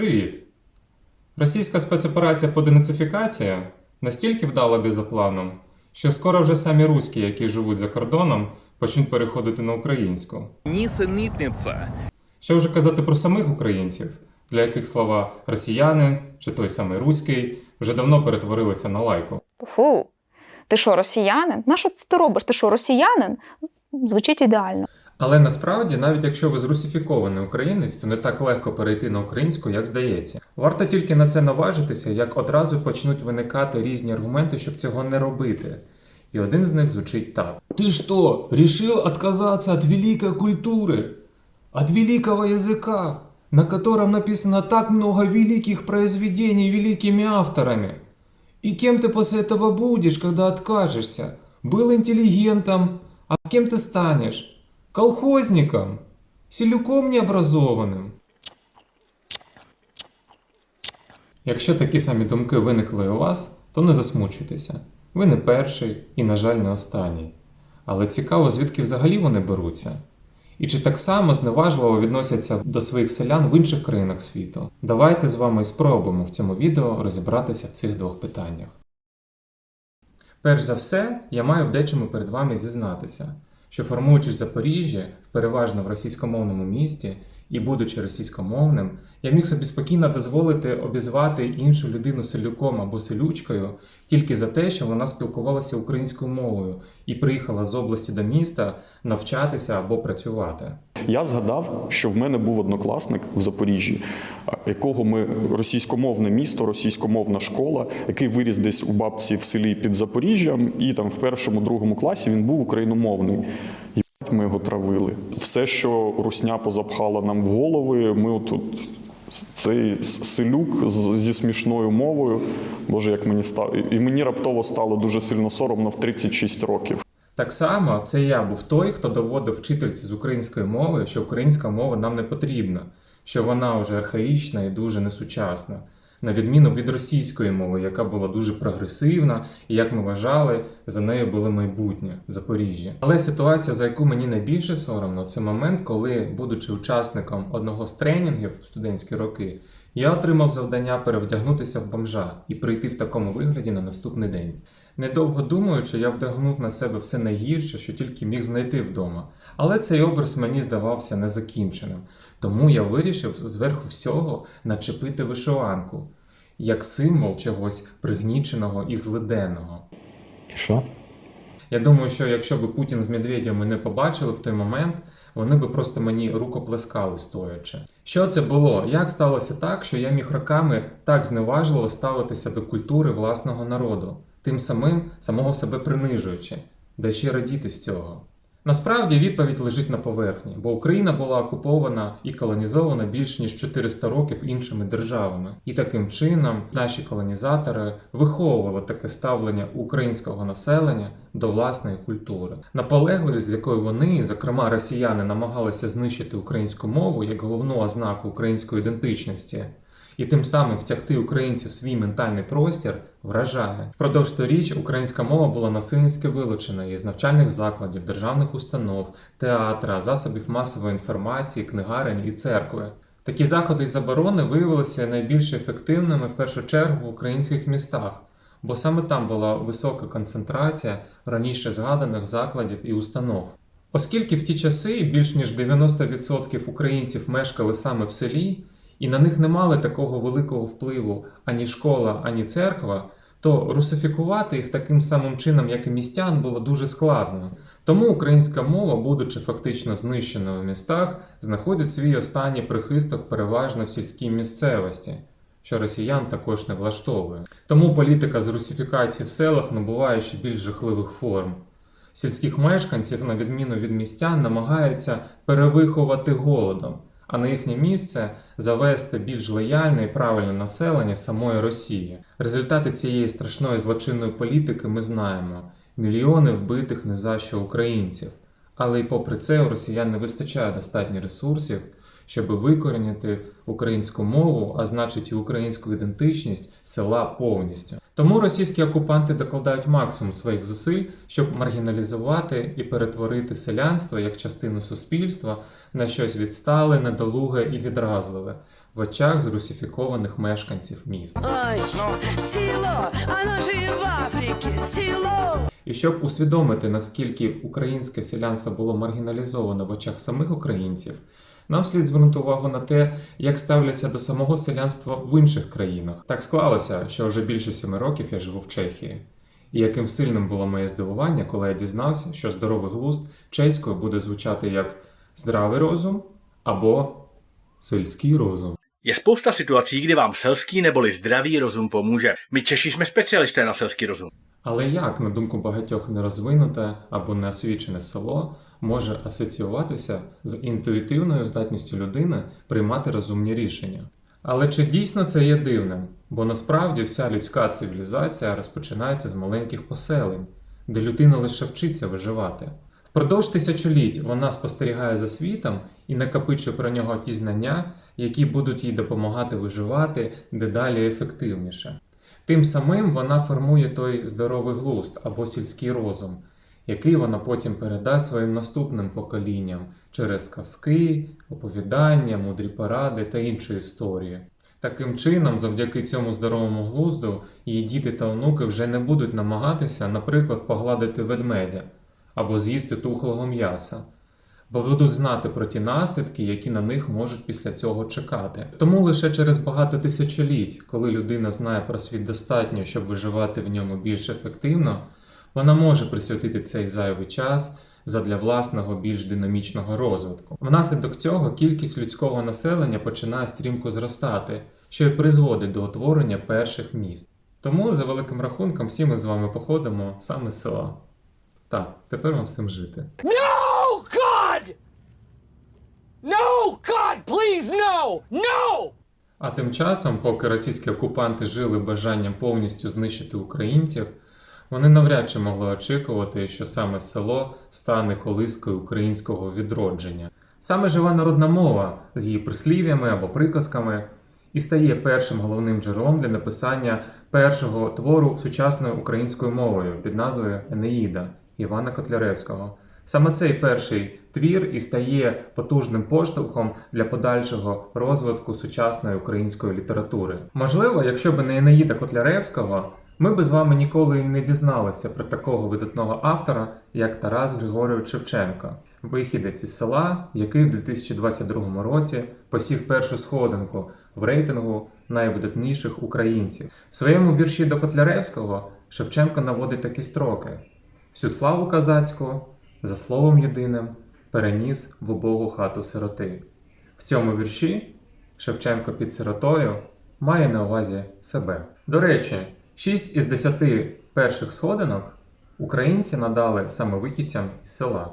Привіт! Російська спецоперація по денацифікації настільки вдала йде за планом, що скоро вже самі руські, які живуть за кордоном, почнуть переходити на українську. Нісенітниця. Що вже казати про самих українців, для яких слова росіянин чи той самий руський вже давно перетворилися на лайку. Фу, ти що, росіянин? На що це ти робиш? Ти що, росіянин? Звучить ідеально. Але насправді, навіть якщо ви зрусифікований українець, то не так легко перейти на українську, як здається. Варто тільки на це наважитися, як одразу почнуть виникати різні аргументи, щоб цього не робити. І один з них звучить так: Ти що, решил отказаться от великой культуры, от великого языка, на котором написано так много великих произведений великими авторами? И кем ты после этого будешь, когда откажешься? Был интеллигентом, а с кем ты станешь? Колхозником? Селюком необразованим? Якщо такі самі думки виникли у вас, то не засмучуйтеся. Ви не перший і, на жаль, не останній. Але цікаво, звідки взагалі вони беруться? І чи так само зневажливо відносяться до своїх селян в інших країнах світу? Давайте з вами спробуємо в цьому відео розібратися в цих двох питаннях. Перш за все, я маю в дечому перед вами зізнатися, що формуючись в Запоріжжі, в переважно в російськомовному місті і будучи російськомовним, я міг собі спокійно дозволити обізвати іншу людину селюком або селючкою тільки за те, що вона спілкувалася українською мовою і приїхала з області до міста навчатися або працювати. Я згадав, що в мене був однокласник в Запоріжжі, якого ми російськомовне місто, російськомовна школа, який виріс десь у бабці в селі під Запоріжжям, і там в першому, другому класі він був україномовний. Ми його травили. Все, що русня позапхала нам в голови, ми отут. Цей селюк зі смішною мовою. Боже, як мені стало. І мені раптово стало дуже сильно соромно в 36 років. Так само це я був той, хто доводив вчительці з української мови, що українська мова нам не потрібна, що вона вже архаїчна і дуже несучасна, на відміну від російської мови, яка була дуже прогресивна, і як ми вважали, за нею було майбутнє в Запоріжжі. Але ситуація, за яку мені найбільше соромно, це момент, коли, будучи учасником одного з тренінгів в студентські роки, я отримав завдання перевдягнутися в бомжа і прийти в такому вигляді на наступний день. Недовго думаючи, я вдягнув на себе все найгірше, що тільки міг знайти вдома. Але цей образ мені здавався незакінченим, тому я вирішив зверху всього начепити вишиванку, як символ чогось пригніченого і злиденного. І що? Я думаю, що якщо б Путін з Медведєм мене побачили в той момент, вони би просто мені рукоплескали стоячи. Що це було? Як сталося так, що я міг роками так зневажливо ставитися до культури власного народу, тим самим самого себе принижуючи, де ще радіти з цього? Насправді відповідь лежить на поверхні, бо Україна була окупована і колонізована більш ніж 400 років іншими державами, і таким чином наші колонізатори виховували таке ставлення українського населення до власної культури. Наполегливість, з якою вони, зокрема росіяни, намагалися знищити українську мову як головну ознаку української ідентичності. І тим самим втягти українців в свій ментальний простір вражає. Впродовж сторіч українська мова була насильницьки вилучена із навчальних закладів, державних установ, театра, засобів масової інформації, книгарень і церкви. Такі заходи із заборони виявилися найбільш ефективними в першу чергу в українських містах, бо саме там була висока концентрація раніше згаданих закладів і установ. Оскільки в ті часи більш ніж 90% українців мешкали саме в селі, і на них не мали такого великого впливу ані школа, ані церква, то русифікувати їх таким самим чином, як і містян, було дуже складно. Тому українська мова, будучи фактично знищеною в містах, знаходить свій останній прихисток переважно в сільській місцевості, що росіян також не влаштовує. Тому політика з русифікації в селах набуває ще більш жахливих форм. Сільських мешканців, на відміну від містян, намагаються перевиховати голодом, а на їхнє місце завести більш лояльне і правильне населення самої Росії. Результати цієї страшної злочинної політики ми знаємо: мільйони вбитих не за що українців. Але й попри це у росіян не вистачає достатньо ресурсів, щоб викорінити українську мову, а значить і українську ідентичність села повністю. Тому російські окупанти докладають максимум своїх зусиль, щоб маргіналізувати і перетворити селянство як частину суспільства на щось відстале, недолуге і відразливе. в очах зрусифікованих мешканців міст. Ой, село, оно же и в Африке, село! І щоб усвідомити, наскільки українське селянство було маргіналізовано в очах самих українців, нам слід звернути увагу на те, як ставляться до самого селянства в інших країнах. Так склалося, що вже більше семи років я живу в Чехії. І яким сильним було моє здивування, коли я дізнався, що здоровий глузд чеською буде звучати як здравий розум або сільський розум. Je spousta situací, kdy vám selský neboli zdravý rozum pomůže. My Češi jsme specialisté na selský rozum. Але як, на думку багатьох, нерозвинуте або неосвічене село може асоціюватися з інтуїтивною здатністю людини приймати розумні рішення? Але чи дійсно це є дивним? Бо насправді вся людська цивілізація розпочинається з маленьких поселень, де людина лише вчиться виживати. Впродовж тисячоліть вона спостерігає за світом і накопичує про нього ті знання, які будуть їй допомагати виживати дедалі ефективніше. Тим самим вона формує той здоровий глузд або сільський розум, який вона потім передасть своїм наступним поколінням через казки, оповідання, мудрі поради та інші історії. Таким чином, завдяки цьому здоровому глузду, її діти та онуки вже не будуть намагатися, наприклад, погладити ведмедя або з'їсти тухлого м'яса, бо будуть знати про ті наслідки, які на них можуть після цього чекати. Тому лише через багато тисячоліть, коли людина знає про світ достатньо, щоб виживати в ньому більш ефективно, вона може присвятити цей зайвий час задля власного більш динамічного розвитку. Внаслідок цього кількість людського населення починає стрімко зростати, що й призводить до утворення перших міст. Тому, за великим рахунком, всі ми з вами походимо саме з села. Так, тепер вам цим жити. No, God! No, God, please, no! No! А тим часом, поки російські окупанти жили бажанням повністю знищити українців, вони навряд чи могли очікувати, що саме село стане колискою українського відродження. Саме жива народна мова з її прислів'ями або приказками і стає першим головним джерелом для написання першого твору сучасною українською мовою під назвою Енеїда Івана Котляревського. Саме цей перший твір і стає потужним поштовхом для подальшого розвитку сучасної української літератури. Можливо, якщо б не Енеїда Котляревського, ми б з вами ніколи не дізналися про такого видатного автора, як Тарас Григорович Шевченко, вихідець із села, який в 2022 році посів першу сходинку в рейтингу найвидатніших українців. В своєму вірші до Котляревського Шевченко наводить такі строки: всю славу казацьку за словом єдиним переніс в убогу хату сироти. В цьому вірші Шевченко під сиротою має на увазі себе. До речі, 6 із 10 перших сходинок українці надали саме вихідцям із села.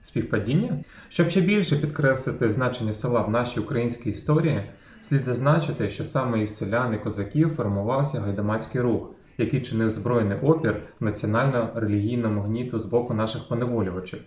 Співпадіння? Щоб ще більше підкреслити значення села в нашій українській історії, слід зазначити, що саме із селян і козаків формувався гайдамацький рух, який чинив збройний опір національно-релігійному гніту з боку наших поневолювачів.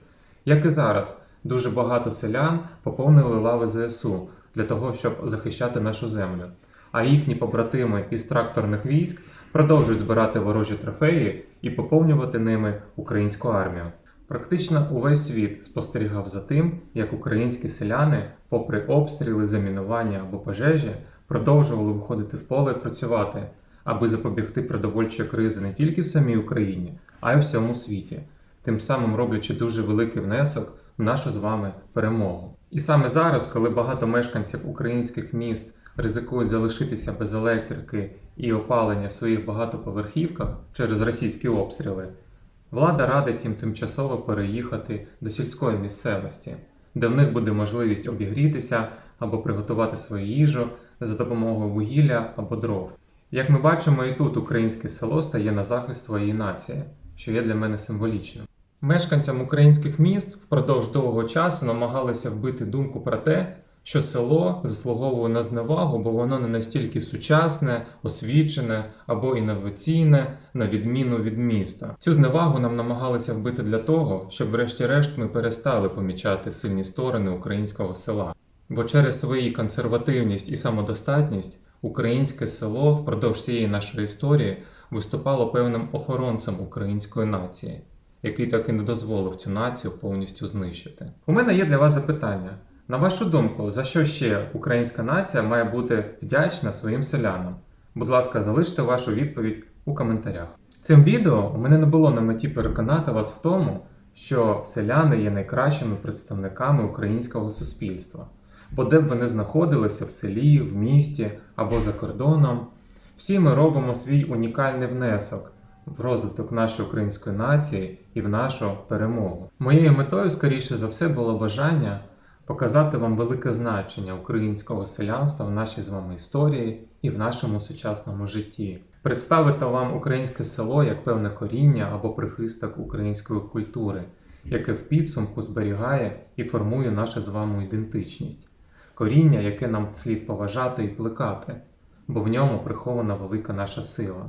Як і зараз, дуже багато селян поповнили лави ЗСУ для того, щоб захищати нашу землю. А їхні побратими із тракторних військ продовжують збирати ворожі трофеї і поповнювати ними українську армію. Практично увесь світ спостерігав за тим, як українські селяни, попри обстріли, замінування або пожежі, продовжували виходити в поле і працювати, аби запобігти продовольчої кризи не тільки в самій Україні, а й у всьому світі, тим самим роблячи дуже великий внесок в нашу з вами перемогу. І саме зараз, коли багато мешканців українських міст ризикують залишитися без електрики і опалення в своїх багатоповерхівках через російські обстріли, влада радить їм тимчасово переїхати до сільської місцевості, де в них буде можливість обігрітися або приготувати свою їжу за допомогою вугілля або дров. Як ми бачимо, і тут українське село стає на захист своєї нації, що є для мене символічним. Мешканцям українських міст впродовж довгого часу намагалися вбити думку про те, що село заслуговує на зневагу, бо воно не настільки сучасне, освічене або інноваційне, на відміну від міста. Цю зневагу нам намагалися вбити для того, щоб, врешті-решт, ми перестали помічати сильні сторони українського села. Бо через свою консервативність і самодостатність українське село впродовж всієї нашої історії виступало певним охоронцем української нації, який так і не дозволив цю націю повністю знищити. У мене є для вас запитання. На вашу думку, за що ще українська нація має бути вдячна своїм селянам? Будь ласка, залиште вашу відповідь у коментарях. Цим відео у мене не було на меті переконати вас в тому, що селяни є найкращими представниками українського суспільства. Бо де б ви не знаходилися в селі, в місті або за кордоном, всі ми робимо свій унікальний внесок в розвиток нашої української нації і в нашу перемогу. Моєю метою, скоріше за все, було бажання показати вам велике значення українського селянства в нашій з вами історії і в нашому сучасному житті, представити вам українське село як певне коріння або прихисток української культури, яке в підсумку зберігає і формує нашу з вами ідентичність, коріння, яке нам слід поважати і плекати, бо в ньому прихована велика наша сила,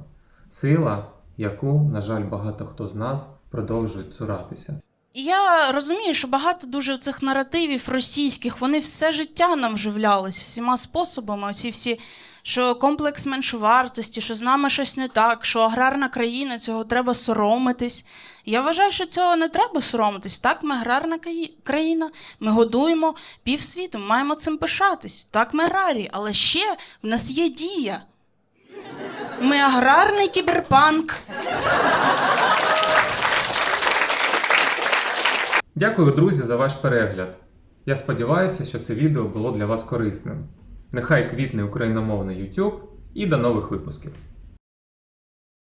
сила, яку, на жаль, багато хто з нас продовжують цуратися. Я розумію, що багато дуже цих наративів російських, вони все життя нам вживлялись всіма способами. Оці всі, що комплекс меншовартості, що з нами щось не так, що аграрна країна, цього треба соромитись. Я вважаю, що цього не треба соромитись. Так, ми аграрна країна, ми годуємо півсвіту, маємо цим пишатись. Так, ми аграрії, але ще в нас є дія. Ми аграрний кіберпанк. Дякую, друзі, за ваш перегляд. Я сподіваюся, що це відео було для вас корисним. Нехай квітне україномовний YouTube і до нових випусків.